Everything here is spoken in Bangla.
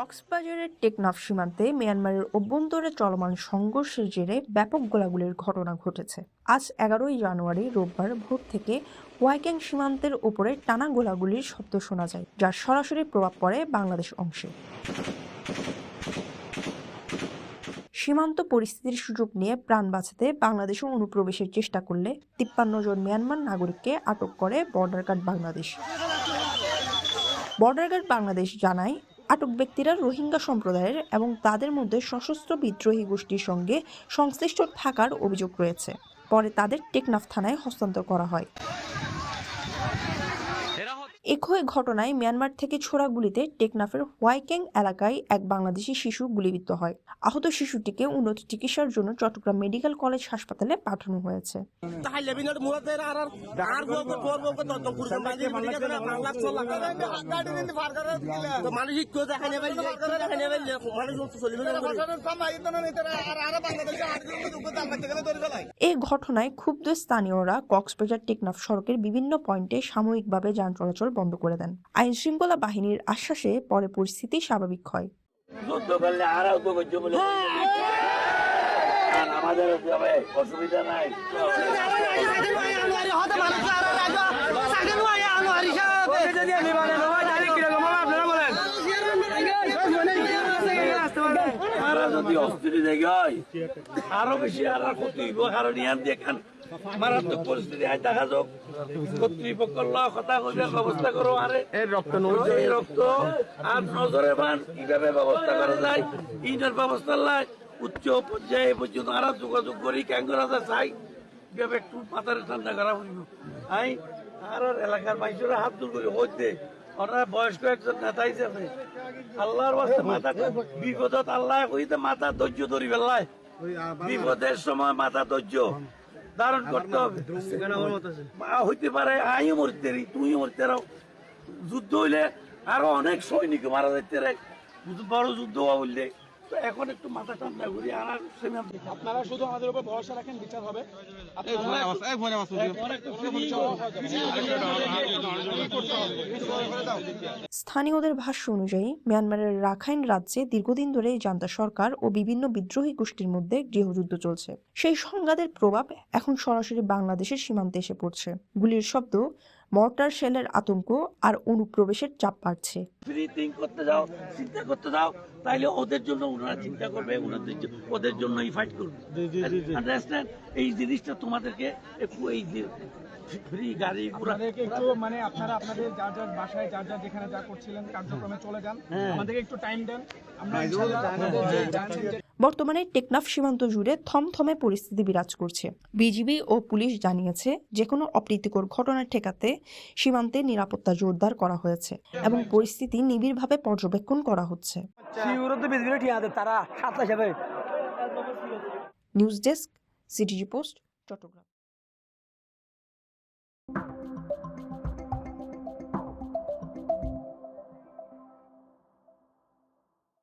কক্সবাজারের টেকনাফ সীমান্তে মিয়ানমারের অভ্যন্তরে চলমান সংঘর্ষের জেরে ব্যাপক গোলাগুলির ঘটনা ঘটেছে। আজ এগারোই জানুয়ারি রোববার ভোর থেকে ওয়াইক্যাং সীমান্তের ওপরে টানা গোলাগুলির শব্দ শোনা যায়, যার সরাসরি প্রভাব পড়ে বাংলাদেশ অংশে। সীমান্ত পরিস্থিতির সুযোগ নিয়ে প্রাণ বাঁচাতে বাংলাদেশে অনুপ্রবেশের চেষ্টা করলে তিপ্পান্ন জন মিয়ানমার নাগরিককে আটক করে border guard Bangladesh. Border guard Bangladesh জানায় আটক ব্যক্তিরা রোহিঙ্গা সম্প্রদায়ের এবং তাদের মধ্যে সশস্ত্র বিদ্রোহী গোষ্ঠীর সঙ্গে সংশ্লিষ্ট থাকার অভিযোগ রয়েছে। পরে তাদের টেকনাফ থানায় হস্তান্তর করা হয়। একই ঘটনায় মিয়ানমার থেকে ছোড়া গুলিতে টেকনাফের হোয়াইকেং এলাকায় এক বাংলাদেশি শিশু গুলিবিদ্ধ হয়। আহত শিশুটিকে উন্নত চিকিৎসার জন্য চট্টগ্রাম মেডিকেল কলেজ হাসপাতালে পাঠানো হয়েছে। এই ঘটনায় ক্ষুব্ধ স্থানীয়রা কক্সবাজার টেকনাফ সড়কের বিভিন্ন পয়েন্টে সাময়িকভাবে যান চলাচল বন্ধ করে দেন। আইন শৃঙ্খলা বাহিনীর আশ্বাসে পরে পরিস্থিতি স্বাভাবিক হয়। যুদ্ধ করলে আর আমাদের অসুবিধা নাই। যদি অস্থিতি দেখে হয় আরও বেশি আর আর ক্ষতি হইব কারণ ইয়ান দেখেন মারাত্মক পরিস্থিতি। আয় দেখা যাক। কর্তৃপক্ষ কথা কইবার ব্যবস্থা করো আরে। এই রক্ত এই রক্ত আর নজরে বান কীভাবে ব্যবস্থা করা যায়? ইটার ব্যবস্থা লাই উচ্চ পর্যায়ে পর্যন্ত আর যোগাযোগ করি যায় চাই কীভাবে একটু মাথার ঠান্ডা করা হইব। আই আর আর এলাকার মানুষেরা হাত দূর করে হইতে ওনারা বয়স্ক একজন নেতা হিসেবে আল্লাহর বাস্তে মাথা বিপদত আল্লাহ কইতে মাথা ধৈর্য ধরি বেলায় বিপদের সময় মাথা ধৈর্য। ধারণ করতে হবে। মা- হইতে পারে আইও মরতে রি তুইও মরতে যুদ্ধ হইলে আরও অনেক সৈনিক মারা যাইতে রে বড় যুদ্ধ হওয়া বললে তো এখন একটু মাথা ঠান্ডা আর সেনা আপনারা শুধু আমাদের উপর ভরসা রাখেন বিচার হবে। স্থানীয়দের ভাষ্য অনুযায়ী মিয়ানমারের রাখাইন রাজ্যে দীর্ঘদিন ধরে জান্তা সরকার ও বিভিন্ন বিদ্রোহী গোষ্ঠীর মধ্যে গৃহযুদ্ধ চলছে। সেই সংঘাতের প্রভাব এখন সরাসরি বাংলাদেশের সীমান্তে এসে পড়ছে। গুলির শব্দ মর্টার শেলের আতঙ্ক আর অনুপ্রবেশের চাপ বাড়ছে। ফ্রি থিঙ্ক করতে যাও চিন্তা করতে যাও তাইলে ওদের জন্য ওনারা চিন্তা করবে ওনাদের ওদের জন্যই ফাইট করবে। আন্ডারস্ট্যান্ড এই জিনিসটা তোমাদেরকে একটু এই ফ্রি গাড়ি একটু মানে আপনারা আপনাদের যার যার বাসায় যার যার যেখানে যা করছিলেন কার্যক্রমে চলে যান। হ্যাঁ। আমাদেরকে একটু টাইম দেন। আমরা ইনশাআল্লাহ আমাদের যে জানেন যে বর্তমানে টেকনাফ সীমান্ত জুড়ে থমথমে পরিস্থিতি বিরাজ করছে। বিজিবি ও পুলিশ জানিয়েছে যে কোনো অপ্রীতিকর ঘটনা ঠেকাতে সীমান্তে নিরাপত্তা জোরদার করা হয়েছে এবং পরিস্থিতি নিবিড়ভাবে পর্যবেক্ষণ করা হচ্ছে। News desk CTG Post Chattogram.